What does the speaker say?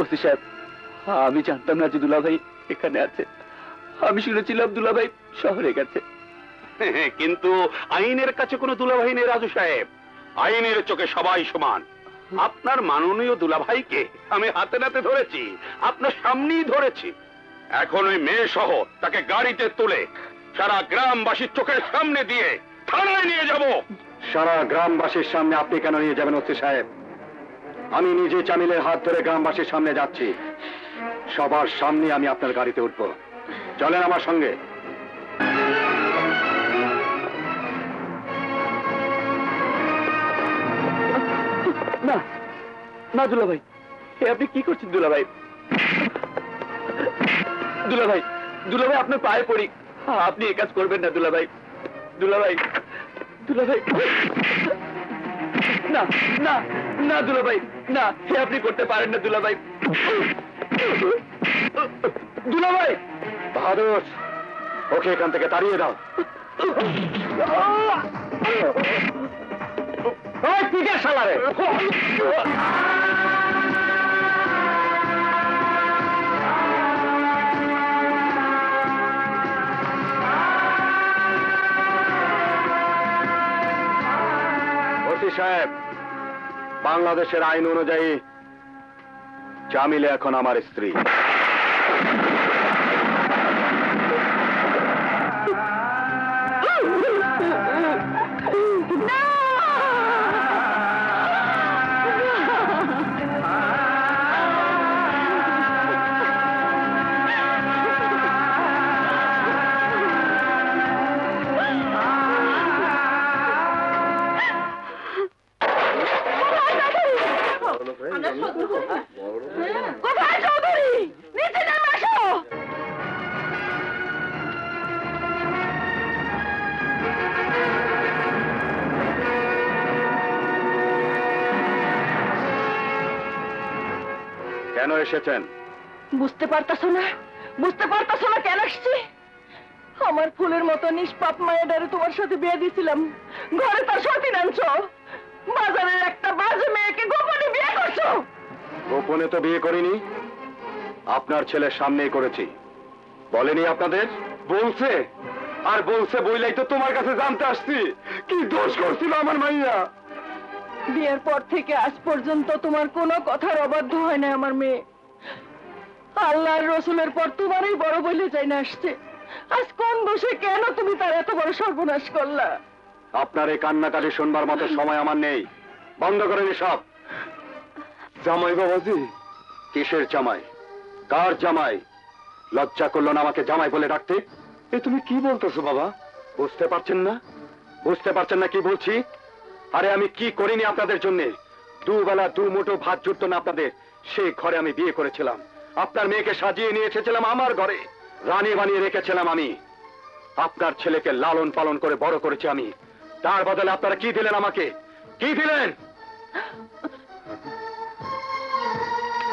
OC সাহেব, আমি জানতাম না যে দুলাভাই এখানে আছে। আমি শুনেছিলাম দুলাভাই শহরে গেছে। কিন্তু আইনের কাছে কোনো দুলাভাই নেই, রাজু সাহেব। আইনের চোখে সবাই সমান। আপনার মাননীয় দুলাভাইকে আমি হাতে নাতে ধরেছি, আপনার সামনেই ধরেছি। এখন ওই মেয়ে সহ তাকে গাড়িতে তুলে সারা গ্রামবাসীর চোখের সামনে দিয়ে থানায় নিয়ে যাব। সারা গ্রামবাসীর সামনে আপনি কেন নিয়ে যাবেন ওসি সাহেব? আমি নিজে চামিলের হাত ধরে গ্রামবাসীর সামনে যাচ্ছি। সবার সামনে আমি আপনার গাড়িতে উঠব। চলেন আমার সঙ্গে। না না দুলাভাই। এ আপনি কি করছেন দুলাভাই? দুলাভাই দুলাভাই আপনার পায়ে পড়ি। আপনি এ কাজ করবেন না দুলাভাই। দুলাভাই দুলাভাই। না না না দুলাভাই না সে আপনি করতে পারেন না দুলাভাই। দুলাভাই! ভারত ওকে এখান থেকে তাড়িয়ে দাও। ওই পিঠে শালারে। সাহেব বাংলাদেশের আইন অনুযায়ী জামিলে এখন আমার স্ত্রী। কোথায় চৌধুরী? নিচে নেমে আসো। কেন এসেছেন? বুঝতে পারতাছো না? বুঝতে পারতাছো না কেন আসছি আমার ফুলের মতো নিষ্পাপ মায়েদারে তোমার সাথে বিয়ে দিয়েছিলাম। ঘরে তার সতীন আনছো বাজারের একটা বাজে মেয়েকে গোপনে করছ? গোপনে তো বিয়ে করিনি। আপনার ছেলের সামনেই করেছি। বলেনি আপনাদের? বলছে। আর বলছে বইলাই তো তোমার কাছে জানতে আসছি। কি দোষ করছিল আমার মাইয়া? বিয়ের পর থেকে আজ পর্যন্ত তোমার কোনো কথার অবাধ্য হয় না আমার মেয়ে। আল্লাহর রসুলের পর তোমারই বড় বলে যাই না আসছে। আজ কোন দোষে কেন তুমি তার এত বড় সর্বনাশ করলা? আপনার এই কান্নাকাটি শুনবার মতো সময় আমার নেই। বন্ধ করেন সব। জামাই বাবাজি? কিসের জামাই? কার জামাই? লজ্জা করল না আমাকে জামাই বলে ডাকতে? এ তুমি কি বলতেছো বাবা? বুঝতে পারছেন না? বুঝতে পারছেন না কি বলছি? আরে আমি কি করিনি আপনাদের জন্য? দুবেলা দু মুঠো ভাত জুটতো না আপনাদের? সেই ঘরে আমি বিয়ে করেছিলাম। আপনার মেয়েকে সাজিয়ে নিয়ে এসেছিলাম আমার ঘরে। রানী বানিয়ে রেখেছিলাম আমি। আপনার ছেলেকে লালন পালন করে বড় করেছি আমি। তার বদলে আপনারা কি দিলেন আমাকে? কি দিলেন?